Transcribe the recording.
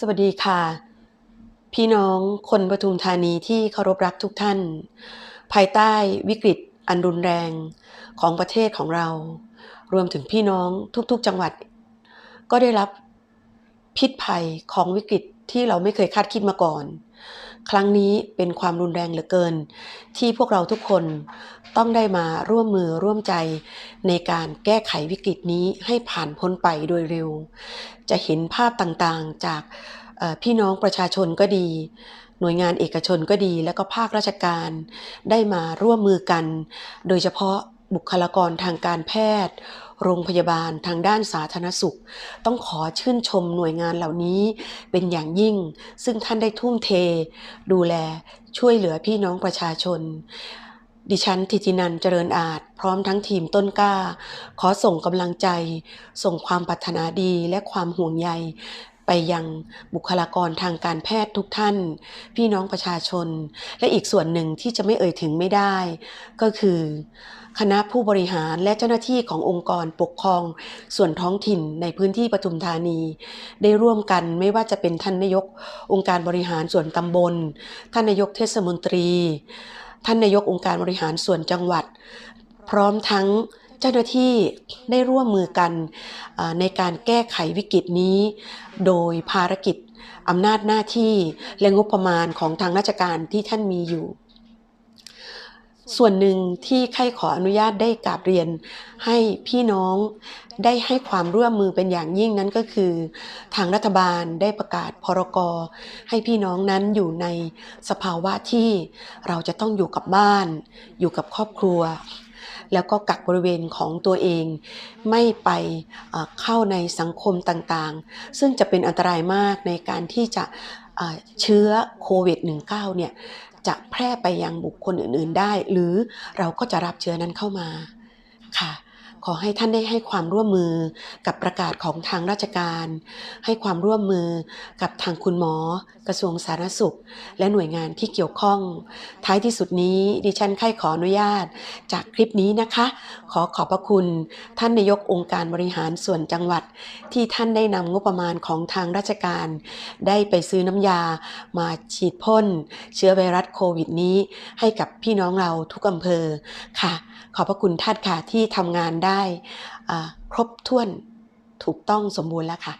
สวัสดีค่ะ พี่น้องคนปทุมธานีที่เคารพรักทุกท่าน ภายใต้วิกฤตอันรุนแรงของประเทศของเรา รวมถึงพี่น้องทุกๆจังหวัด ก็ได้รับพิษภัยของวิกฤต ที่เราไม่เคยคาดคิดมาก่อน ครั้งนี้เป็นความรุนแรงเหลือเกิน ที่พวกเราทุกคนต้องได้มาร่วมมือร่วมใจในการแก้ไขวิกฤตนี้ให้ผ่านพ้นไปโดยเร็ว จะเห็นภาพต่างๆจากพี่น้องประชาชนก็ดี หน่วยงานเอกชนก็ดี และก็ภาคราชการ ได้มาร่วมมือกัน โดยเฉพาะบุคลากรทางการแพทย์ โรงพยาบาลทางด้านสาธารณสุข ต้องขอชื่นชมหน่วยงานเหล่านี้เป็นอย่างยิ่ง ซึ่งท่านได้ทุ่มเท ดูแลช่วยเหลือพี่น้องประชาชน ดิฉันทิตินันเจริญอาจ พร้อมทั้งทีมต้นกล้า ขอส่งกำลังใจ ส่งความปรารถนาดีและความห่วงใย ไปยังบุคลากรทางการแพทย์ทุกท่าน พี่น้องประชาชน และอีกส่วนหนึ่งที่จะไม่เอ่ยถึงไม่ได้ ก็คือ คณะผู้บริหารและเจ้าหน้าที่ขององค์กรปกครอง ส่วนท้องถิ่นในพื้นที่ปทุมธานี ได้ร่วมกันไม่ว่าจะเป็นท่านนายก องค์การบริหารส่วนตำบล ท่านนายกเทศมนตรี ท่านนายกองค์การบริหารส่วนจังหวัด พร้อมทั้ง เจ้าหน้าที่ได้ร่วมมือกันในการแก้ไขวิกฤตนี้ โดยภารกิจอำนาจหน้าที่และงบประมาณของทางราชการที่ท่านมีอยู่ ส่วนหนึ่งที่ใครขออนุญาตได้กราบเรียน ให้พี่น้องได้ให้ความร่วมมือเป็นอย่างยิ่งนั้นก็คือ ทางรัฐบาลได้ประกาศพรกรให้พี่น้องนั้นอยู่ในสภาวะที่เราจะต้องอยู่กับบ้าน อยู่กับครอบครัว แล้วก็กักบริเวณของตัวเอง ไม่ไปเข้าในสังคมต่างๆ ซึ่งจะเป็นอันตรายมากในการที่จะเชื้อโควิด -19 เนี่ยจะแพร่ไปยังบุคคลอื่นๆได้ หรือเราก็จะรับเชื้อนั้นเข้ามา ขอให้ท่านได้ให้ความร่วมมือกับประกาศของทางราชการ ให้ความร่วมมือกับทางคุณหมอ กระทรวงสาธารณสุข และหน่วยงานที่เกี่ยวข้อง ท้ายที่สุดนี้ดิฉันใครขออนุญาต จากคลิปนี้นะคะ ขอขอบพระคุณ ท่านนายกองค์การบริหารส่วนจังหวัด ที่ท่านได้นำงบประมาณของทางราชการ ได้ไปซื้อน้ำยามาฉีดพ่น เชื้อไวรัสโควิดนี้ ให้กับพี่น้องเราทุกอำเภอค่ะ ขอบพระคุณท่านค่ะที่ทำงานได้ได้ครบถ้วนถูกต้องสมบูรณ์แล้วค่ะ